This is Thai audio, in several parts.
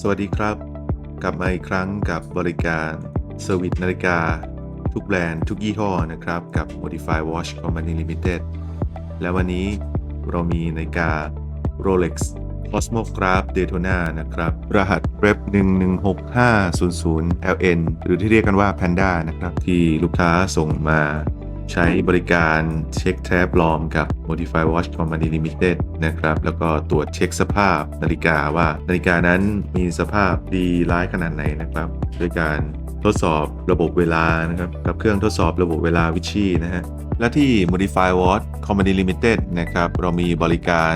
สวัสดีครับ กลับมาอีกครั้งกับบริการเซอร์วิสนาฬิกา ทุกแบรนด์ทุกยี่ห้อนะครับ กับ Modify Watch Company Limited และวันนี้เรามีนาฬิกา Rolex Cosmograph Daytona นะครับ รหัส Rep 116500 LN หรือที่เรียกกันว่า Panda นะครับ ที่ลูกค้าส่งมา ใช้บริการเช็คแท้ปลอมกับ Modify Watch Company Limited นะครับ แล้วก็ตรวจเช็คสภาพนาฬิกาว่านาฬิกานั้นมีสภาพดีร้ายขนาดไหนนะครับด้วยการทดสอบระบบเวลานะครับ กับเครื่องทดสอบระบบเวลาวิชีนะฮะ และที่ Modify Watch Company Limited นะครับ เรามีบริการ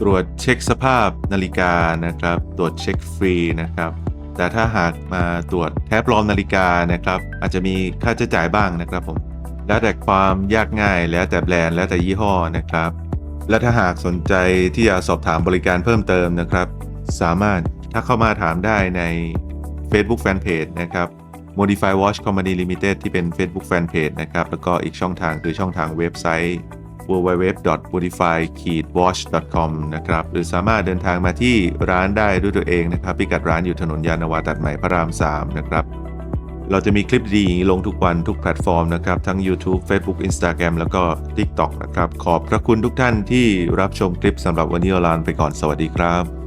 ตรวจเช็คสภาพนาฬิกานะครับ ตรวจเช็คฟรีนะครับแต่ถ้าหากมาตรวจแท้ปลอมนาฬิกานะครับ อาจจะมีค่าใช้จ่ายบ้างนะครับผม แล้วแต่ความยากง่าย แล้วแต่แบรนด์แล้วแต่ยี่ห้อนะครับ และถ้าหากสนใจที่จะสอบถามบริการเพิ่มเติมนะครับ สามารถถ้าเข้ามาถามได้ใน Facebook Fanpage นะครับ Modify Watch Company Limited ที่เป็น Facebook Fanpage นะครับ แล้วก็อีกช่องทางคือช่องทางเว็บไซต์ www.modify-watch.com นะครับ หรือสามารถเดินทางมาที่ร้านได้ด้วยตัวเองนะครับ พิกัดร้านอยู่ถนนยานนาวาตัดใหม่พระราม 3 นะครับ เราจะมีคลิปดีๆลงทุกวันทุกแพลตฟอร์มนะครับ ทั้ง YouTube Facebook Instagram แล้วก็ TikTok นะครับ ขอบพระคุณทุกท่านที่รับชมคลิปสำหรับวันนี้เราลาไปก่อนสวัสดีครับ